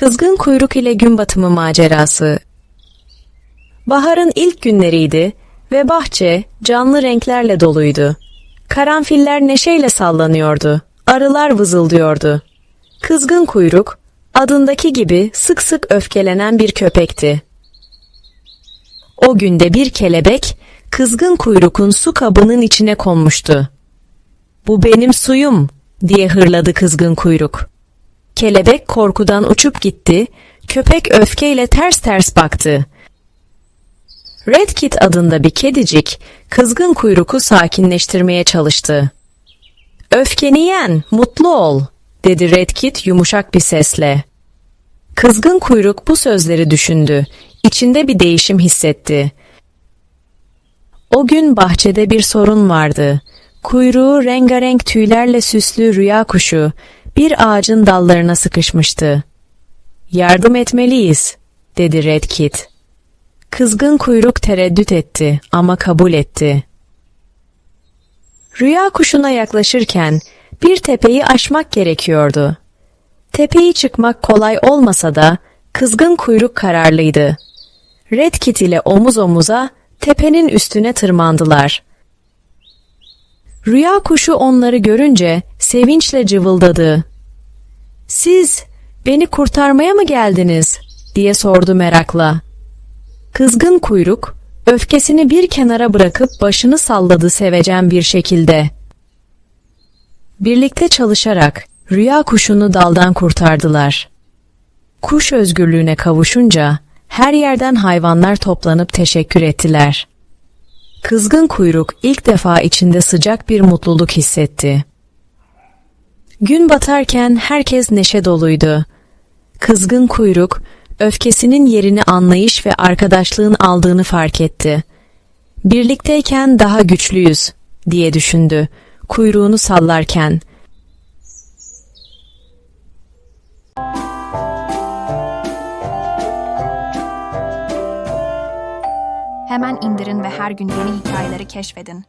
Kızgın kuyruk ile gün batımı macerası. Baharın ilk günleriydi ve bahçe canlı renklerle doluydu. Karanfiller neşeyle sallanıyordu. Arılar vızıldıyordu. Kızgın kuyruk, adındaki gibi sık sık öfkelenen bir köpekti. O günde bir kelebek, kızgın kuyrukun su kabının içine konmuştu. Bu benim suyum, diye hırladı kızgın kuyruk. Kelebek korkudan uçup gitti, köpek öfkeyle ters ters baktı. Red Kit adında bir kedicik, kızgın kuyruku sakinleştirmeye çalıştı. Öfkeni yen, mutlu ol, dedi Red Kit yumuşak bir sesle. Kızgın kuyruk bu sözleri düşündü, içinde bir değişim hissetti. O gün bahçede bir sorun vardı. Kuyruğu rengarenk tüylerle süslü rüya kuşu bir ağacın dallarına sıkışmıştı. Yardım etmeliyiz, dedi Red Kit. Kızgın kuyruk tereddüt etti ama kabul etti. Rüya kuşuna yaklaşırken bir tepeyi aşmak gerekiyordu. Tepeyi çıkmak kolay olmasa da kızgın kuyruk kararlıydı. Red Kit ile omuz omuza tepenin üstüne tırmandılar. Rüya kuşu onları görünce sevinçle cıvıldadı. Siz beni kurtarmaya mı geldiniz? diye sordu merakla. Kızgın kuyruk öfkesini bir kenara bırakıp başını salladı sevecen bir şekilde. Birlikte çalışarak rüya kuşunu daldan kurtardılar. Kuş özgürlüğüne kavuşunca her yerden hayvanlar toplanıp teşekkür ettiler. Kızgın kuyruk ilk defa içinde sıcak bir mutluluk hissetti. Gün batarken herkes neşe doluydu. Kızgın kuyruk öfkesinin yerini anlayış ve arkadaşlığın aldığını fark etti. Birlikteyken daha güçlüyüz diye düşündü kuyruğunu sallarken. Hemen indirin ve her gün yeni hikayeleri keşfedin.